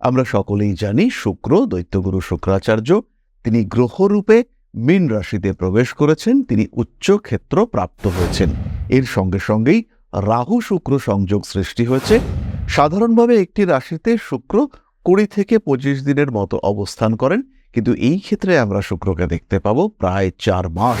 আমরা সকলেই জানি শুক্র, দৈত্যগুরু শুক্রাচার্য, তিনি গ্রহরূপে মীন রাশিতে প্রবেশ করেছেন, তিনি উচ্চ ক্ষেত্র প্রাপ্ত হয়েছেন। এর সঙ্গে সঙ্গেই রাহু শুক্র সংযোগ সৃষ্টি হয়েছে। সাধারণভাবে একটি রাশিতে শুক্র কুড়ি থেকে পঁচিশ দিনের মতো অবস্থান করেন, কিন্তু এই ক্ষেত্রে আমরা শুক্রকে দেখতে পাবো প্রায় চার মাস।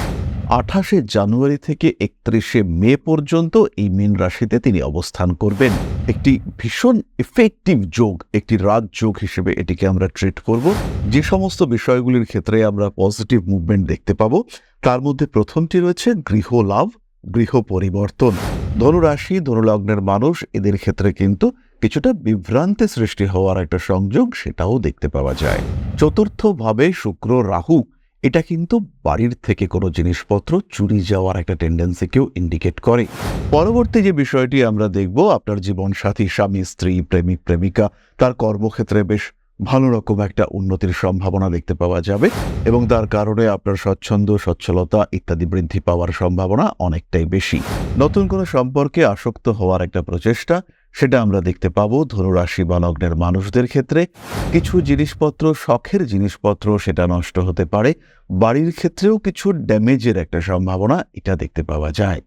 আঠাশে জানুয়ারি থেকে একত্রিশে মে পর্যন্ত এই মীন রাশিতে তিনি অবস্থান করবেন। একটি ভীষণ ইফেক্টিভ যোগ, একটি রাজ যোগ হিসেবে এটিকে আমরা ট্রিট করব। যে সমস্ত বিষয়গুলির ক্ষেত্রে আমরা পজিটিভ মুভমেন্ট দেখতে পাবো, তার মধ্যে প্রথমটি রয়েছে গৃহ লাভ, গৃহ পরিবর্তন। ধনুরাশি, ধনুলগ্নের মানুষ, এদের ক্ষেত্রে কিন্তু কিছুটা বিভ্রান্তি সৃষ্টি হওয়ার একটা সংযোগ সেটাও দেখতে পাওয়া যায়। চতুর্থভাবে শুক্র রাহু এটা কিন্তু বাড়ির থেকে কোনো জিনিসপত্র চুরি যাওয়ার একটা টেন্ডেন্সিকেও ইন্ডিকেট করে। পরবর্তী যে বিষয়টি আমরা দেখব, আপনার জীবনসাথী, স্বামী, স্ত্রী, প্রেমিক, প্রেমিকা, তার কর্মক্ষেত্রে বেশ ভালো রকম একটা উন্নতির সম্ভাবনা দেখতে পাওয়া যাবে এবং তার কারণে আপনার স্বচ্ছন্দ, সচ্ছলতা ইত্যাদি বৃদ্ধি পাওয়ার সম্ভাবনা অনেকটাই বেশি। নতুন কোনো সম্পর্কে আসক্ত হওয়ার একটা প্রচেষ্টা সেটা আমরা দেখতে পাবো। ধনুরাশি বা লগ্নের মানুষদের ক্ষেত্রে কিছু জিনিসপত্র, শখের জিনিসপত্র সেটা নষ্ট হতে পারে। বাড়ির ক্ষেত্রেও কিছু ড্যামেজের একটা সম্ভাবনা এটা দেখতে পাওয়া যায়।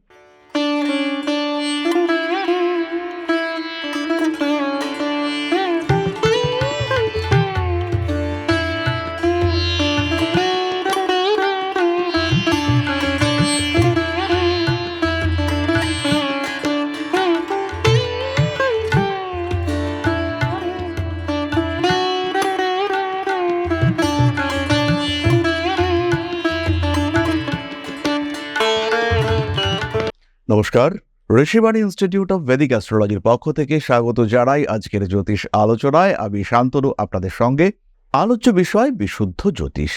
নমস্কার। ঋষিবাণী ইনস্টিটিউট অফ ভেদিক অ্যাস্ট্রোলজির পক্ষ থেকে স্বাগত জানাই আজকের জ্যোতিষ আলোচনায়। আমি শান্তনু, আপনাদের সঙ্গে। আলোচ্য বিষয়, বিশুদ্ধ জ্যোতিষ।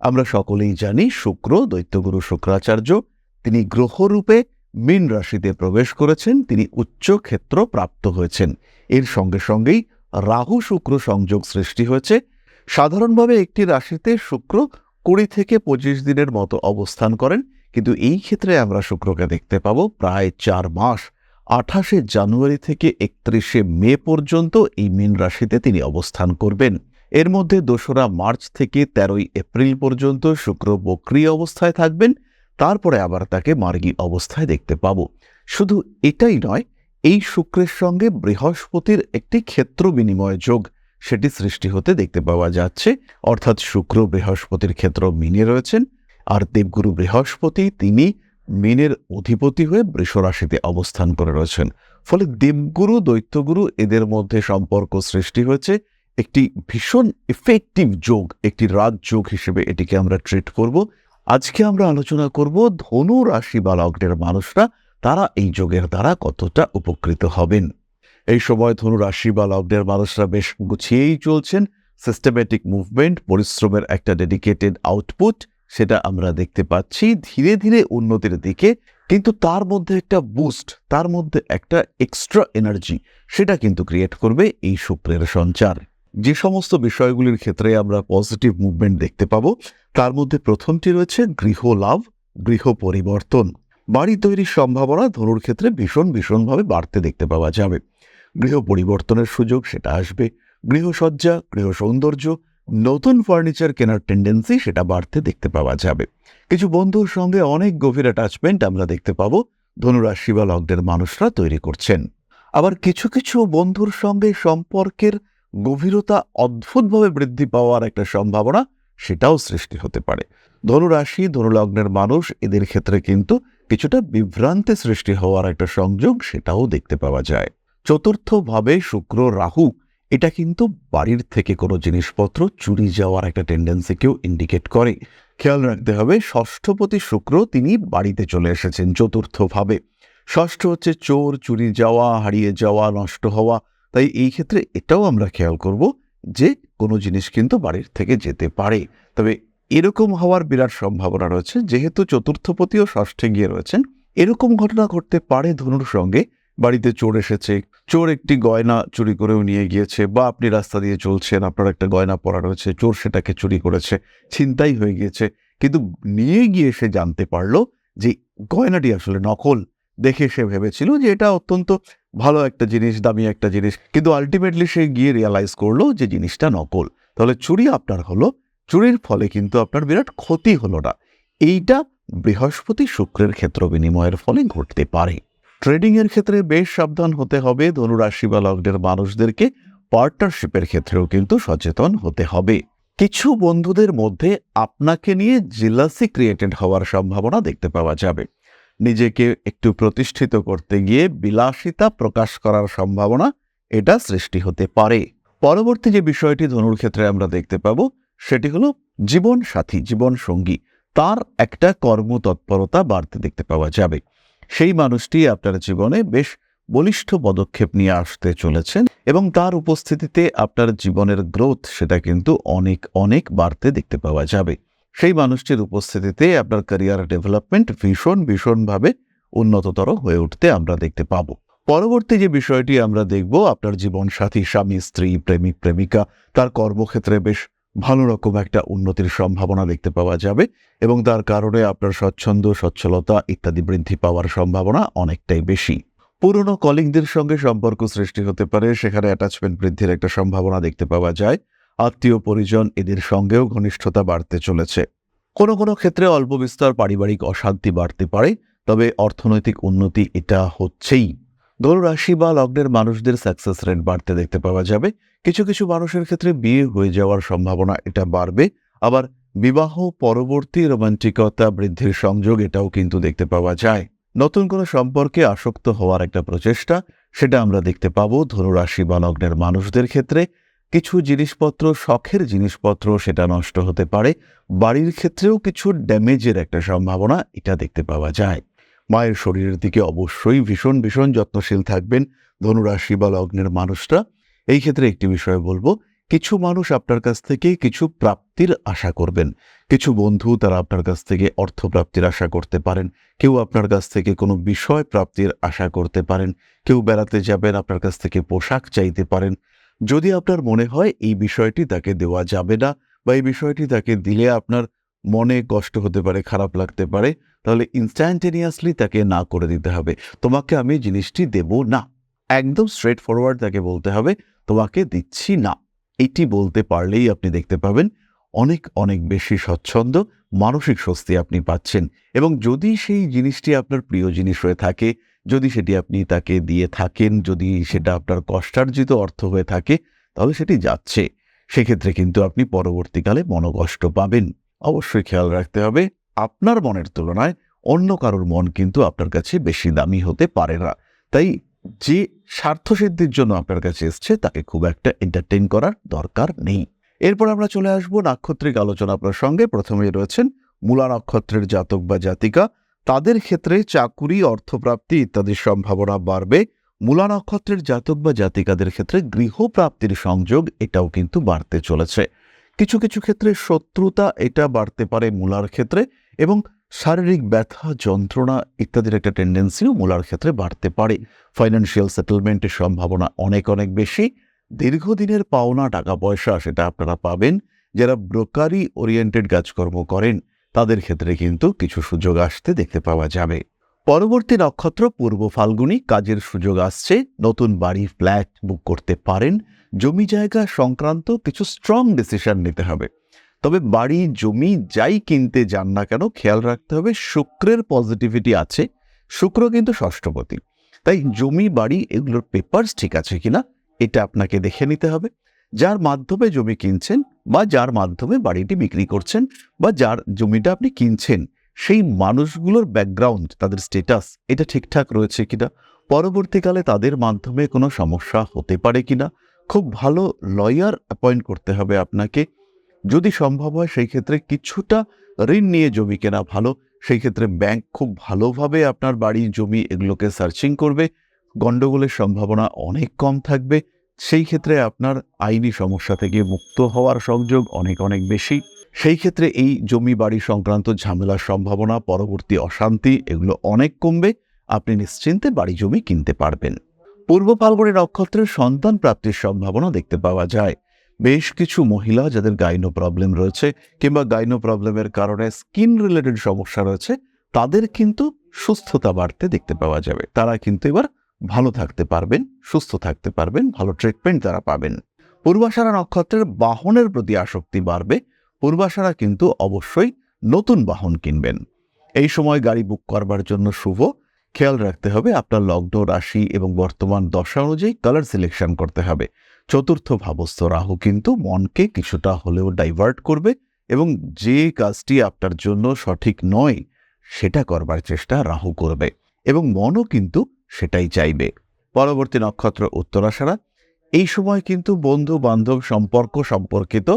আমরা সকলেই জানি, শুক্র, দৈত্যগুরু শুক্রাচার্য, তিনি গ্রহরূপে মীন রাশিতে প্রবেশ করেছেন, তিনি উচ্চ ক্ষেত্র প্রাপ্ত হয়েছেন। এর সঙ্গে সঙ্গেই রাহু শুক্র সংযোগ সৃষ্টি হয়েছে। সাধারণভাবে একটি রাশিতে শুক্র কুড়ি থেকে পঁচিশ দিনের মতো অবস্থান করেন। কিন্তু এই ক্ষেত্রে আমরা শুক্রকে দেখতে পাবো প্রায় চার মাস, আঠাশে জানুয়ারি থেকে একত্রিশে মে পর্যন্ত এই মীন রাশিতে তিনি অবস্থান করবেন। এর মধ্যে দোসরা মার্চ থেকে তেরোই এপ্রিল পর্যন্ত শুক্র বক্রি অবস্থায় থাকবেন, তারপরে আবার তাকে মার্গী অবস্থায় দেখতে পাবো। শুধু এটাই নয়, এই শুক্রের সঙ্গে বৃহস্পতির একটি ক্ষেত্র বিনিময় যোগ সেটি সৃষ্টি হতে দেখতে পাওয়া যাচ্ছে। অর্থাৎ শুক্র বৃহস্পতির ক্ষেত্র মিনে রয়েছেন আর দেবগুরু বৃহস্পতি তিনি মিনের অধিপতি হয়ে বৃষ রাশিতে অবস্থান করে রয়েছেন। ফলে দেবগুরু, দৈত্যগুরু এদের মধ্যে সম্পর্ক সৃষ্টি হয়েছে। একটি ভীষণ ইফেক্টিভ যোগ, একটি রাজযোগ হিসেবে এটিকে আমরা ট্রিট করব। আজকে আমরা আলোচনা করব ধনু রাশি বা লগ্নের মানুষরা, তারা এই যোগের দ্বারা কতটা উপকৃত হবেন। এই সময় ধনু রাশি বা লগ্নের মানুষরা বেশ গুছিয়েই চলছেন। সিস্টেমেটিক মুভমেন্ট পরিশ্রমের একটা ডেডিকেটেড আউটপুট সেটা আমরা দেখতে পাচ্ছি। ধীরে ধীরে উন্নতির দিকে, কিন্তু তার মধ্যে একটা বুস্ট তার মধ্যে একটা এক্সট্রা এনার্জি সেটা কিন্তু ক্রিয়েট করবে এই শুক্রের সঞ্চার। যে সমস্ত বিষয়গুলির ক্ষেত্রে আমরা পজিটিভ মুভমেন্ট দেখতে পাবো, তার মধ্যে প্রথমটি রয়েছে গৃহ লাভ, গৃহ পরিবর্তন। বাড়ি তৈরির সম্ভাবনা ধনুর ক্ষেত্রে ভীষণ, ভীষণভাবে বাড়তে দেখতে পাওয়া যাবে। গৃহ পরিবর্তনের সুযোগ সেটা আসবে। গৃহসজ্জা, গৃহ সৌন্দর্য নতুন ফার্নিচার কেনার টেন্ডেন্সি সেটা বাড়তে দেখতে পাওয়া যাবে। কিছু বন্ধুর সঙ্গে অনেক গভীর অ্যাটাচমেন্ট আমরা দেখতে পাবো, ধনুরাশি বা লগ্নের মানুষরা তৈরি করছেন। আবার কিছু কিছু বন্ধুর সঙ্গে সম্পর্কের গভীরতা অদ্ভুতভাবে বৃদ্ধি পাওয়ার একটা সম্ভাবনা সেটাও সৃষ্টি হতে পারে। ধনুরাশি, ধনুলগ্নের মানুষ এদের ক্ষেত্রে কিন্তু কিছুটা বিভ্রান্তি সৃষ্টি হওয়ার একটা সংযোগ সেটাও দেখতে পাওয়া যায়। চতুর্থভাবে শুক্র রাহু এটা কিন্তু বাড়ির থেকে কোনো জিনিসপত্র চুরি যাওয়ার একটা টেন্ডেন্সিকেও ইন্ডিকেট করে। খেয়াল রাখতে হবে, ষষ্ঠপতি শুক্র তিনি বাড়িতে চলে এসেছেন চতুর্থভাবে। ষষ্ঠ হচ্ছে চোর, চুরি যাওয়া, হারিয়ে যাওয়া, নষ্ট হওয়া। তাই এই ক্ষেত্রে এটাও আমরা খেয়াল করব যে কোনো জিনিস কিন্তু বাড়ির থেকে যেতে পারে। তবে এরকম হওয়ার বিরাট সম্ভাবনা রয়েছে, যেহেতু চতুর্থপতিও ষষ্ঠে গিয়ে রয়েছেন, এরকম ঘটনা ঘটতে পারে ধনুর সঙ্গে। বাড়িতে চোর এসেছে। চোর একটি গয়না চুরি করেও নিয়ে গিয়েছে বা আপনি রাস্তা দিয়ে চলছেন, আপনার একটা গয়না পরা রয়েছে, চোর সেটাকে চুরি করেছে, ছিনতাই হয়ে গিয়েছে। কিন্তু নিয়ে গিয়ে সে জানতে পারল যে গয়নাটি আসলে নকল। দেখে সে ভেবেছিল যে এটা অত্যন্ত ভালো একটা জিনিস, দামি একটা জিনিস। কিন্তু আলটিমেটলি সে গিয়ে রিয়ালাইজ করল যে জিনিসটা নকল। তাহলে চুরি আপনার হলো, চুরির ফলে কিন্তু আপনার বিরাট ক্ষতি হলো না। এইটা বৃহস্পতি শুক্রের ক্ষেত্র বিনিময়ের ফলে ঘটতে পারে। ট্রেডিং এর ক্ষেত্রে বেশ সাবধান হতে হবে। ধনুরাশি বা লগ্নের মানুষদেরকে পার্টনারশিপের ক্ষেত্রেও কিন্তু সচেতন হতে হবে। কিছু বন্ধুদের মধ্যে আপনাকে নিয়ে জিলাসি ক্রিয়েটেড হওয়ার সম্ভাবনা দেখতে পাওয়া যাবে। নিজেকে একটু প্রতিষ্ঠিত করতে গিয়ে বিলাসিতা প্রকাশ করার সম্ভাবনা এটা সৃষ্টি হতে পারে। পরবর্তী যে বিষয়টি ধনুর ক্ষেত্রে আমরা দেখতে পাব, সেটি হলো জীবন সাথী জীবন সঙ্গী তার একটা কর্মতৎপরতা বাড়তে দেখতে পাওয়া যাবে। সেই মানুষটি আপনার জীবনে বেশ বলিষ্ঠ পদক্ষেপ নিয়ে আসতে চলেছেন এবং তার উপস্থিতিতে আপনার জীবনের গ্রোথ সেটা কিন্তু অনেক অনেক বাড়তে দেখতে পাওয়া যাবে। সেই মানুষটির উপস্থিতিতে আপনার ক্যারিয়ার ডেভেলপমেন্ট ভীষণ, ভীষণভাবে উন্নততর হয়ে উঠতে আমরা দেখতে পাবো। পরবর্তী যে বিষয়টি আমরা দেখব, আপনার জীবন সাথী স্বামী, স্ত্রী, প্রেমিক, প্রেমিকা, তার কর্মক্ষেত্রে বেশ ভালো রকম একটা উন্নতির সম্ভাবনা দেখতে পাওয়া যাবে এবং তার কারণে আপনার স্বচ্ছন্দ সচ্ছলতা ইত্যাদি বৃদ্ধি পাওয়ার সম্ভাবনা অনেকটাই বেশি। পুরনো কলিংদের সঙ্গে সম্পর্ক সৃষ্টি হতে পারে, সেখানে অ্যাটাচমেন্ট বৃদ্ধির একটা সম্ভাবনা দেখতে পাওয়া যায়। আত্মীয় পরিজন এদের সঙ্গেও ঘনিষ্ঠতা বাড়তে চলেছে। কোনো কোনো ক্ষেত্রে অল্প বিস্তর পারিবারিক অশান্তি বাড়তে পারে, তবে অর্থনৈতিক উন্নতি এটা হচ্ছেই। ধনুরাশি বা লগ্নের মানুষদের সাকসেস রেট বাড়তে দেখতে পাওয়া যাবে। কিছু কিছু মানুষের ক্ষেত্রে বিয়ে হয়ে যাওয়ার সম্ভাবনা এটা বাড়বে। আবার বিবাহ, পরবর্তী রোমান্টিকতা বৃদ্ধির সংযোগ এটাও কিন্তু দেখতে পাওয়া যায়। নতুন কোনো সম্পর্কে আসক্ত হওয়ার একটা প্রচেষ্টা, সেটা আমরা দেখতে পাবো ধনুরাশি বা লগ্নের মানুষদের ক্ষেত্রে। কিছু জিনিসপত্র, শখের জিনিসপত্র সেটা নষ্ট হতে পারে। বাড়ির ক্ষেত্রেও কিছু ড্যামেজের একটা সম্ভাবনা এটা দেখতে পাওয়া যায়। মায়ের শরীরের দিকে অবশ্যই ভীষণ ভীষণ যত্নশীল থাকবেন। ধনুরাশি বা লগ্নের মানুষরা। এই ক্ষেত্রে একটি বিষয় বলব, কিছু মানুষ আপনার কাছ থেকে কিছু প্রাপ্তির আশা করবেন। কিছু বন্ধু তারা আপনার কাছ থেকে অর্থ প্রাপ্তির আশা করতে পারেন। কেউ আপনার কাছ থেকে কোনো বিষয় প্রাপ্তির আশা করতে পারেন। কেউ বেড়াতে যাবেন, আপনার কাছ থেকে পোশাক চাইতে পারেন। যদি আপনার মনে হয় এই বিষয়টি তাকে দেওয়া যাবে না বা এই বিষয়টি তাকে দিলে আপনার মনে কষ্ট হতে পারে, খারাপ লাগতে পারে, তাহলে ইনস্ট্যান্টেনিয়াসলি তাকে না করে দিতে হবে। তোমাকে আমি জিনিসটি দেব না। একদম স্ট্রেট ফরওয়ার্ড তাকে বলতে হবে, তোমাকে দিচ্ছি না। এটি বলতে পারলেই আপনি দেখতে পাবেন, অনেক অনেক বেশি স্বচ্ছন্দ, মানসিক স্বস্তি আপনি পাচ্ছেন। এবং যদি সেই জিনিসটি আপনার প্রিয় জিনিস হয়ে থাকে, যদি সেটি আপনি তাকে দিয়ে থাকেন, যদি সেটা আপনার কষ্টার্জিত অর্থ হয়ে থাকে, তাহলে সেটি যাচ্ছে। সেক্ষেত্রে কিন্তু আপনি পরবর্তীকালে মনোকষ্ট পাবেন। অবশ্যই খেয়াল রাখতে হবে, আপনার মনের তুলনায় অন্য কারোর মন কিন্তু আপনার কাছে বেশি দামি হতে পারে না। তাই যে স্বার্থসিদ্ধির জন্য আপনার কাছে এসছে, তাকে খুব একটা এন্টারটেইন করার দরকার নেই। এরপর আমরা চলে আসব নাক্ষত্রিক আলোচনা আপনার সঙ্গে প্রথমেই রয়েছেন মূলা নক্ষত্রের জাতক বা জাতিকা। তাদের ক্ষেত্রে চাকুরি, অর্থপ্রাপ্তি ইত্যাদির সম্ভাবনা বাড়বে। মূলা নক্ষত্রের জাতক বা জাতিকাদের ক্ষেত্রে গৃহপ্রাপ্তির সংযোগ এটাও কিন্তু বাড়তে চলেছে। কিছু কিছু ক্ষেত্রে শত্রুতা এটা বাড়তে পারে মূলার ক্ষেত্রে এবং শারীরিক ব্যথা, যন্ত্রণা ইত্যাদির একটা টেন্ডেন্সিও মূলার ক্ষেত্রে বাড়তে পারে। ফাইন্যান্সিয়াল সেটেলমেন্টের সম্ভাবনা অনেক অনেক বেশি। দীর্ঘদিনের পাওনা, টাকা পয়সা সেটা আপনারা পাবেন। যারা ব্রোকারি ওরিয়েন্টেড কাজকর্ম করেন, তাদের ক্ষেত্রে কিন্তু কিছু সুযোগ আসতে দেখতে পাওয়া যাবে। পরবর্তী নক্ষত্র পূর্ব ফাল্গুনি, কাজের সুযোগ আসছে। নতুন বাড়ি ফ্ল্যাট বুক করতে পারেন। জমি জায়গা সংক্রান্ত কিছু স্ট্রং ডিসিশন নিতে হবে। তবে বাড়ি, জমি যাই কিনতে যান না কেন, খেয়াল রাখতে হবে শুক্রের পজিটিভিটি আছে, শুক্র কিন্তু ষষ্ঠপতি। তাই জমি, বাড়ি এগুলোর পেপারস ঠিক আছে কিনা, এটা আপনাকে দেখে নিতে হবে। যার মাধ্যমে জমি কিনছেন বা যার মাধ্যমে বাড়িটি বিক্রি করছেন বা যার জমিটা আপনি কিনছেন, সেই মানুষগুলোর ব্যাকগ্রাউন্ড তাদের স্টেটাস এটা ঠিকঠাক রয়েছে কিনা, পরবর্তীকালে তাদের মাধ্যমে কোনো সমস্যা হতে পারে কিনা খুব ভালো লয়ার অ্যাপয়েন্ট করতে হবে আপনাকে। যদি সম্ভব হয় সেই ক্ষেত্রে কিছুটা ঋণ নিয়ে জমি কেনা ভালো। সেই ক্ষেত্রে ব্যাংক খুব ভালোভাবে আপনার বাড়ি, জমি এগুলোকে সার্চিং করবে। গণ্ডগোলের সম্ভাবনা অনেক কম থাকবে। সেই ক্ষেত্রে আপনার আইনি সমস্যা থেকে মুক্ত হওয়ার সংযোগ অনেক অনেক বেশি। সেই ক্ষেত্রে এই জমি বাড়ি সংক্রান্ত ঝামেলার সম্ভাবনা, পরবর্তী অশান্তি এগুলো অনেক কমবে। আপনি নিশ্চিন্তে বাড়ি, জমি কিনতে পারবেন। পূর্ব ফাল্গুনি নক্ষত্রের সন্তান প্রাপ্তির সম্ভাবনা দেখতে পাওয়া যায়। বেশ কিছু মহিলা যাদের গাইনো প্রবলেম রয়েছে কিংবা গাইনো প্রবলেমের কারণে স্কিন রিলেটেড সমস্যা রয়েছে, তাদের কিন্তু সুস্থতা বাড়তে দেখতে পাওয়া যাবে। তারা কিন্তু এবার ভালো থাকতে পারবেন, সুস্থ থাকতে পারবেন, ভালো ট্রিটমেন্ট তারা পাবেন। পূর্বাশারা নক্ষত্রের বাহনের প্রতি আসক্তি বাড়বে, পূর্বাশারা কিন্তু অবশ্যই নতুন বাহন কিনবেন। এই সময় গাড়ি বুক করবার জন্য শুভ খেয়াল রাখতে হবে আপনার লগ্ন রাশি এবং বর্তমান দশা অনুযায়ী কালার সিলেকশন করতে হবে। চতুর্থ ভাবস্থ রাহু কিন্তু মনকে কিছুটা হলেও ডাইভার্ট করবে এবং যে কাজটি আপনার জন্য সঠিক নয়, সেটা করবার চেষ্টা রাহু করবে এবং মনও কিন্তু সেটাই চাইবে। পরবর্তী নক্ষত্র উত্তরাশারা, এই সময় কিন্তু বন্ধু বান্ধব সম্পর্ক সম্পর্কিত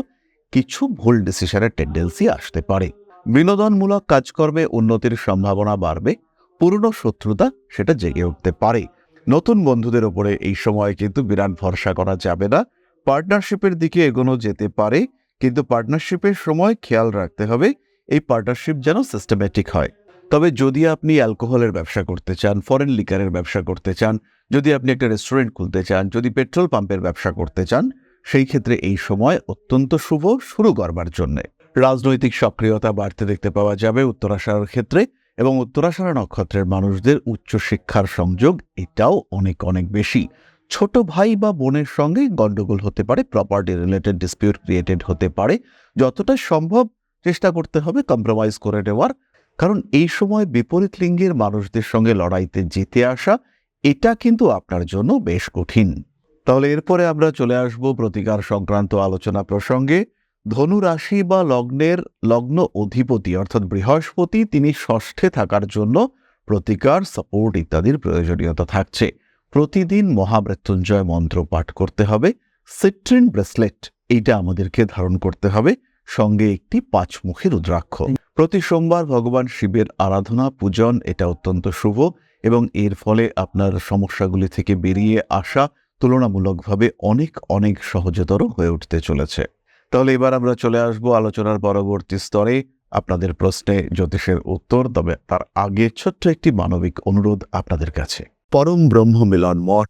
কিছু ভুল ডিসিশনের টেন্ডেন্সি আসতে পারে। বিনোদনমূলক কাজকর্মে উন্নতির সম্ভাবনা বাড়বে পুরনো শত্রুতা সেটা জেগে উঠতে পারে। নতুন বন্ধুদের ওপরে এই সময় কিন্তু বিরাট ভরসা করা যাবে না। পার্টনারশিপের দিকে এগোনো যেতে পারে, কিন্তু পার্টনারশিপের সময় খেয়াল রাখতে হবে, এই পার্টনারশিপ যেন সিস্টেমেটিক হয়। তবে যদি আপনি অ্যালকোহলের ব্যবসা করতে চান ফরেন লিকারের ব্যবসা করতে চান, যদি আপনি একটা রেস্টুরেন্ট খুলতে চান, যদি পেট্রোল পাম্পের ব্যবসা করতে চান, সেই ক্ষেত্রে এই সময় অত্যন্ত শুভ শুরু করবার জন্যে। রাজনৈতিক সক্রিয়তা বাড়তে দেখতে পাওয়া যাবে উত্তরাশার ক্ষেত্রে। এবং উত্তরাশারা নক্ষত্রের মানুষদের উচ্চশিক্ষার সংযোগ এটাও অনেক অনেক বেশি। ছোট ভাই বা বোনের সঙ্গে গন্ডগোল হতে পারে প্রপার্টি রিলেটেড ডিসপিউট ক্রিয়েটেড হতে পারে। যতটা সম্ভব চেষ্টা করতে হবে কম্প্রোমাইজ করে নেওয়ার। কারণ এই সময় বিপরীত লিঙ্গের মানুষদের সঙ্গে লড়াইতে জিতে আসা, এটা কিন্তু আপনার জন্য বেশ কঠিন। তাহলে এরপরে আমরা চলে আসব প্রতিকার সংক্রান্ত আলোচনা প্রসঙ্গে। ধনু রাশি বা লগ্নের লগ্ন অধিপতি অর্থাৎ বৃহস্পতি তিনি ষষ্ঠে থাকার জন্য প্রতিকার সাপোর্ট ইত্যাদির প্রয়োজনীয়তা থাকছে। প্রতিদিন মহামৃত্যুঞ্জয় মন্ত্র পাঠ করতে হবে। সিট্রিন ব্রেসলেট এইটা আমাদেরকে ধারণ করতে হবে। সঙ্গে একটি পাঁচমুখী রুদ্রাক্ষ। প্রতি সোমবার ভগবান শিবের আরাধনা, পূজন, এটা অত্যন্ত শুভ এবং এর ফলে আপনার সমস্যাগুলি থেকে বেরিয়ে আসা তুলনামূলকভাবে অনেক অনেক সহজতর হয়ে উঠতে চলেছে। তাহলে এবার আমরা চলে আসব আলোচনার পরবর্তী স্তরে আপনাদের প্রশ্নে জ্যোতিষের উত্তর, তবে তার আগে ছোট্ট একটি মানবিক অনুরোধ আপনাদের কাছে। পরম ব্রহ্ম মিলন মঠ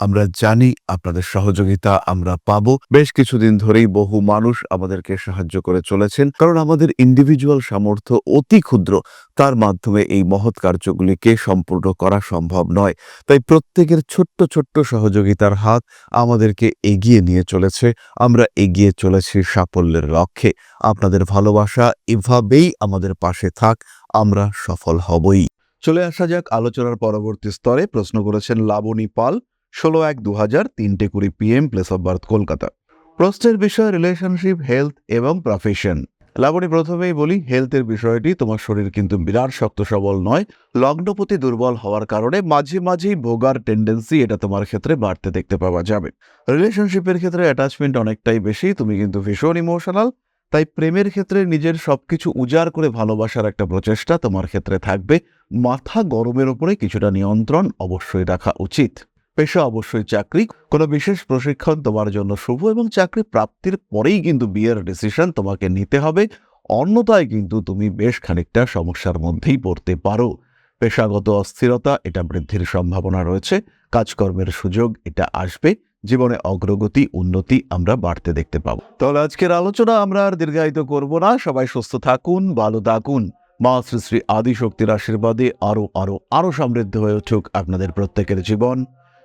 আমরা জানি আপনাদের সহযোগিতা আমরা পাবো। বেশ কিছুদিন ধরেই বহু মানুষ আমাদেরকে সাহায্য করে চলেছেন, কারণ আমাদের ইন্ডিভিজুয়াল সামর্থ্য অতি ক্ষুদ্র। তার মাধ্যমে এই মহৎ কার্যগুলিকে সম্পূর্ণ করা সম্ভব নয়। তাই প্রত্যেকের ছোট্ট ছোট্ট সহযোগিতার হাত আমাদেরকে এগিয়ে নিয়ে চলেছে। আমরা এগিয়ে চলেছি সাফল্যের লক্ষ্যে। আপনাদের ভালোবাসা এভাবেই আমাদের পাশে থাক, আমরা সফল হবই। চলে আসা যাক আলোচনার পরবর্তী স্তরে। প্রশ্ন করেছেন লাবণী পাল ষোলো এক দু হাজার তিনটে কুড়ি PM place of birth Kolkata. প্রশ্নের বিষয় রিলেশনশিপ হেলথ এবং প্রফেশন লাবণী, প্রথমেই বলি হেলথের বিষয়টি তোমার শরীর কিন্তু বিরাট শক্ত, সবল নয়। লগ্নপতি দুর্বল হওয়ার কারণে মাঝে মাঝেই ভোগার টেন্ডেন্সি এটা তোমার ক্ষেত্রে বাড়তে দেখতে পাওয়া যাবে। রিলেশনশিপের ক্ষেত্রে অ্যাটাচমেন্ট অনেকটাই বেশি, তুমি কিন্তু ভীষণ ইমোশনাল তাই প্রেমের ক্ষেত্রে নিজের সবকিছু উজাড় করে ভালোবাসার একটা প্রচেষ্টা তোমার ক্ষেত্রে থাকবে। মাথা গরমের ওপরে কিছুটা নিয়ন্ত্রণ অবশ্যই রাখা উচিত। পেশা অবশ্যই চাকরি। কোনো বিশেষ প্রশিক্ষণ তোমার জন্য শুভ এবং চাকরি প্রাপ্তির পরেই কিন্তু বিয়ের ডিসিশন তোমাকে নিতে হবে। অন্যথায় কিন্তু তুমি বেশ খানিকটা সমস্যার মধ্যেই পড়তে পারো। পেশাগত অস্থিরতা, এটা বৃদ্ধির সম্ভাবনা রয়েছে। কাজকর্মের সুযোগ, এটা আসবে। জীবনে অগ্রগতি, উন্নতি আমরা বাড়তে দেখতে পাবো। তাহলে আজকের আলোচনা আমরা আর দীর্ঘায়িত করব না। সবাই সুস্থ থাকুন, ভালো থাকুন। মা শ্রী শ্রী আদিশক্তির আশীর্বাদে আরও আরও আরও সমৃদ্ধ হয়ে উঠুক আপনাদের প্রত্যেকের জীবন।